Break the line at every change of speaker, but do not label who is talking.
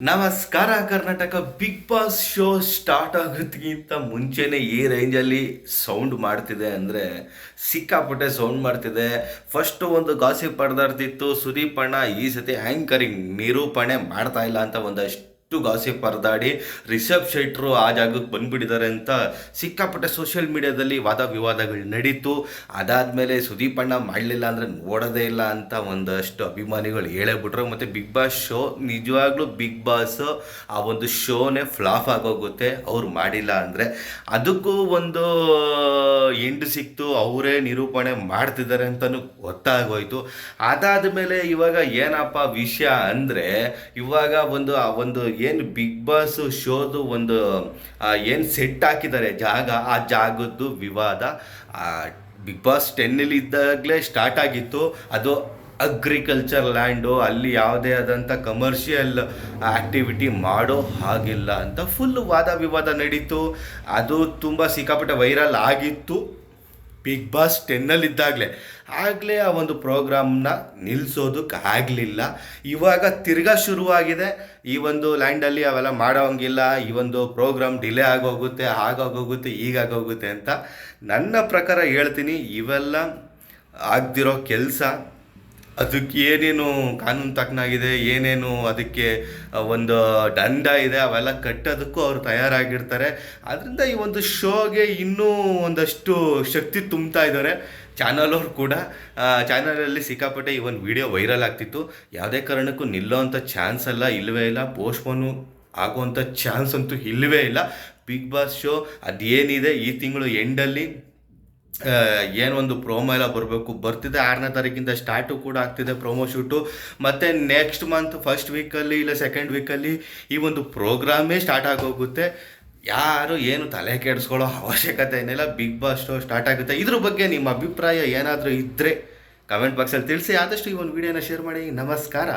ನಮಸ್ಕಾರ, Karnataka Bigg Boss show start ಆಗೋದಕ್ಕಿಂತ ಮುಂಚೆನೇ ಈ ರೇಂಜಲ್ಲಿ ಸೌಂಡ್ ಮಾಡ್ತಿದೆ ಅಂದರೆ ಸಿಕ್ಕಾಪಟ್ಟೆ ಸೌಂಡ್ ಮಾಡ್ತಿದೆ. ಫಸ್ಟ್ ಒಂದು ಗಾಸಿಪ್ ಪಡೆದಾಡ್ತಿತ್ತು ಸುದೀಪ್ ಅಣ್ಣ ಈ ಸತಿ ಆ್ಯಂಕರಿಂಗ್ ನಿರೂಪಣೆ ಮಾಡ್ತಾ ಇಲ್ಲ ಅಂತ ಒಂದಷ್ಟು ಗಾಸಿಪ್ ಪರದಾಡಿ ರಿಷಬ್ ಶೆಟ್ರು ಆ ಜಾಗಕ್ಕೆ ಬಂದ್ಬಿಟ್ಟಿದ್ದಾರೆ ಅಂತ ಸಿಕ್ಕಾಪಟ್ಟೆ ಸೋಷಿಯಲ್ ಮೀಡಿಯಾದಲ್ಲಿ ವಾದ ವಿವಾದಗಳು ನಡೀತು. ಅದಾದಮೇಲೆ ಸುದೀಪ್ ಅಣ್ಣ ಮಾಡಲಿಲ್ಲ ಅಂದರೆ ನೋಡೋದೇ ಇಲ್ಲ ಅಂತ ಒಂದಷ್ಟು ಅಭಿಮಾನಿಗಳು ಹೇಳೇ ಬಿಟ್ರು ಮತ್ತು ಬಿಗ್ ಬಾಸ್ ಶೋ ನಿಜವಾಗ್ಲೂ ಬಿಗ್ ಬಾಸ್ ಆ ಒಂದು ಶೋನೇ ಫ್ಲಾಪ್ ಆಗೋಗುತ್ತೆ. ಅವ್ರು ಮಾಡಿಲ್ಲ ಅಂದರೆ ಅದಕ್ಕೂ ಒಂದು ಎಂಡು ಸಿಕ್ತು. ಅವರೇ ನಿರೂಪಣೆ ಮಾಡ್ತಿದ್ದಾರೆ ಅಂತಲೂ ಗೊತ್ತಾಗೋಯ್ತು. ಅದಾದ ಮೇಲೆ ಇವಾಗ ಏನಪ್ಪ ವಿಷಯ ಅಂದರೆ ಇವಾಗ ಒಂದು ಆ ಒಂದು ಏನು ಬಿಗ್ ಬಾಸ್ ಶೋದು ಒಂದು ಏನು ಸೆಟ್ ಹಾಕಿದ್ದಾರೆ, ಜಾಗ, ಆ ಜಾಗದ್ದು ವಿವಾದ ಬಿಗ್ ಬಾಸ್ ಟೆನ್ನಲ್ಲಿ ಇದ್ದಾಗಲೇ ಸ್ಟಾರ್ಟ್ ಆಗಿತ್ತು. ಅದು ಅಗ್ರಿಕಲ್ಚರ್ ಲ್ಯಾಂಡು ಅಲ್ಲಿ ಯಾವುದೇ ಆದಂಥ ಕಮರ್ಷಿಯಲ್ ಆ್ಯಕ್ಟಿವಿಟಿ ಮಾಡೋ ಹಾಗಿಲ್ಲ ಅಂತ ಫುಲ್ ವಾದ ವಿವಾದ ನಡೀತು. ಅದು ತುಂಬ ಸಿಕ್ಕಾಪಟ್ಟೆ ವೈರಲ್ ಆಗಿತ್ತು. ಬಿಗ್ ಬಾಸ್ ಟೆನ್ನಲ್ಲಿದ್ದಾಗಲೇ ಆಗಲೇ ಆ ಒಂದು ಪ್ರೋಗ್ರಾಮ್ನ ನಿಲ್ಲಿಸೋದಕ್ಕೆ ಆಗಲಿಲ್ಲ. ಇವಾಗ ತಿರ್ಗಾ ಶುರುವಾಗಿದೆ. ಈ ಒಂದು ಲ್ಯಾಂಡಲ್ಲಿ ಅವೆಲ್ಲ ಮಾಡೋಂಗಿಲ್ಲ ಈ ಒಂದು ಪ್ರೋಗ್ರಾಮ್ ಡಿಲೇ ಆಗೋಗುತ್ತೆ, ಆಗೋಗೋಗುತ್ತೆ, ಈಗಾಗೋಗುತ್ತೆ ಅಂತ ನನ್ನ ಪ್ರಕಾರ ಹೇಳ್ತೀನಿ. ಇವೆಲ್ಲ ಆಗ್ದಿರೋ ಕೆಲಸ. ಅದಕ್ಕೆ ಏನೇನು ಕಾನೂನು ತಕ್ಕನಾಗಿದೆ, ಏನೇನು ಅದಕ್ಕೆ ಒಂದು ದಂಡ ಇದೆ, ಅವೆಲ್ಲ ಕಟ್ಟೋದಕ್ಕೂ ಅವರು ತಯಾರಾಗಿರ್ತಾರೆ. ಆದ್ದರಿಂದ ಈ ಒಂದು ಶೋಗೆ ಇನ್ನೂ ಒಂದಷ್ಟು ಶಕ್ತಿ ತುಂಬ್ತಾ ಇದ್ದಾರೆ. ಚಾನಲ್ ಅವರು ಕೂಡ ಚಾನಲಲ್ಲಿ ಸಿಕ್ಕಾಪಟ್ಟೆ ಈ ಒಂದು ವಿಡಿಯೋ ವೈರಲ್ ಆಗ್ತಿತ್ತು. ಯಾವುದೇ ಕಾರಣಕ್ಕೂ ನಿಲ್ಲೋವಂಥ ಚಾನ್ಸ್ ಅಲ್ಲ, ಇಲ್ಲವೇ ಇಲ್ಲ. ಪೋಸ್ಟ್ಪೋನು ಆಗುವಂಥ ಚಾನ್ಸ್ ಅಂತೂ ಇಲ್ಲವೇ ಇಲ್ಲ. ಬಿಗ್ ಬಾಸ್ ಶೋ ಅದೇನಿದೆ, ಈ ತಿಂಗಳು ಎಂಡಲ್ಲಿ ಏನು ಒಂದು ಪ್ರೋಮೋ ಎಲ್ಲ ಬರಬೇಕು. ಬರ್ತಿದೆ ಆರನೇ ತಾರೀಕಿಂದ ಸ್ಟಾರ್ಟು ಕೂಡ ಆಗ್ತಿದೆ ಪ್ರೋಮೋ ಶೂಟು ಮತ್ತು ನೆಕ್ಸ್ಟ್ ಮಂತ್ ಫಸ್ಟ್ ವೀಕಲ್ಲಿ ಇಲ್ಲ ಸೆಕೆಂಡ್ ವೀಕಲ್ಲಿ ಈ ಒಂದು ಪ್ರೋಗ್ರಾಮೇ ಸ್ಟಾರ್ಟ್ ಆಗೋಗುತ್ತೆ. ಯಾರು ಏನು ತಲೆ ಕೆಡಿಸ್ಕೊಳ್ಳೋ ಅವಶ್ಯಕತೆ ಏನಿಲ್ಲ. ಬಿಗ್ ಬಾಸ್ ಶೋ ಸ್ಟಾರ್ಟ್ ಆಗುತ್ತೆ. ಇದ್ರ ಬಗ್ಗೆ ನಿಮ್ಮ ಅಭಿಪ್ರಾಯ ಏನಾದರೂ ಇದ್ದರೆ ಕಮೆಂಟ್ ಬಾಕ್ಸಲ್ಲಿ ತಿಳಿಸಿ. ಆದಷ್ಟು ಈ ಒಂದು ವಿಡಿಯೋನ ಶೇರ್ ಮಾಡಿ. ನಮಸ್ಕಾರ.